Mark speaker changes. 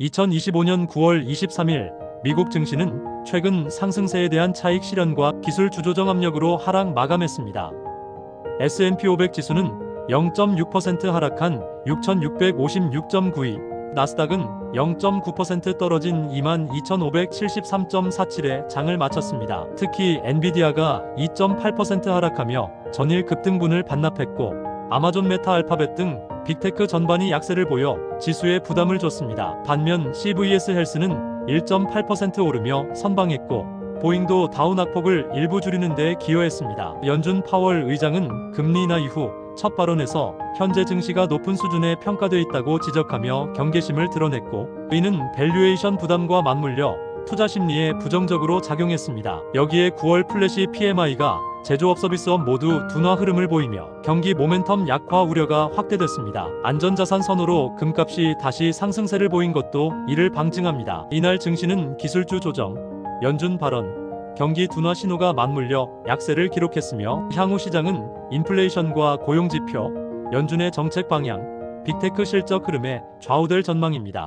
Speaker 1: 2025년 9월 23일 미국 증시는 최근 상승세에 대한 차익 실현과 기술 주조정 압력으로 하락 마감했습니다. S&P 500 지수는 0.6% 하락한 6,656.92, 나스닥은 0.9% 떨어진 22,573.47에 장을 마쳤습니다. 특히 엔비디아가 2.8% 하락하며 전일 급등분을 반납했고 아마존 메타 알파벳 등 빅테크 전반이 약세를 보여 지수에 부담을 줬습니다. 반면 CVS 헬스는 1.8% 오르며 선방했고 보잉도 다운 악폭을 일부 줄이는 데 기여했습니다. 연준 파월 의장은 금리 인하 이후 첫 발언에서 현재 증시가 높은 수준에 평가돼 있다고 지적하며 경계심을 드러냈고 이는 밸류에이션 부담과 맞물려 투자 심리에 부정적으로 작용했습니다. 여기에 9월 플래시 PMI가 제조업 서비스업 모두 둔화 흐름을 보이며 경기 모멘텀 약화 우려가 확대됐습니다. 안전자산 선호로 금값이 다시 상승세를 보인 것도 이를 방증합니다. 이날 증시는 기술주 조정, 연준 발언, 경기 둔화 신호가 맞물려 약세를 기록했으며 향후 시장은 인플레이션과 고용 지표, 연준의 정책 방향, 빅테크 실적 흐름에 좌우될 전망입니다.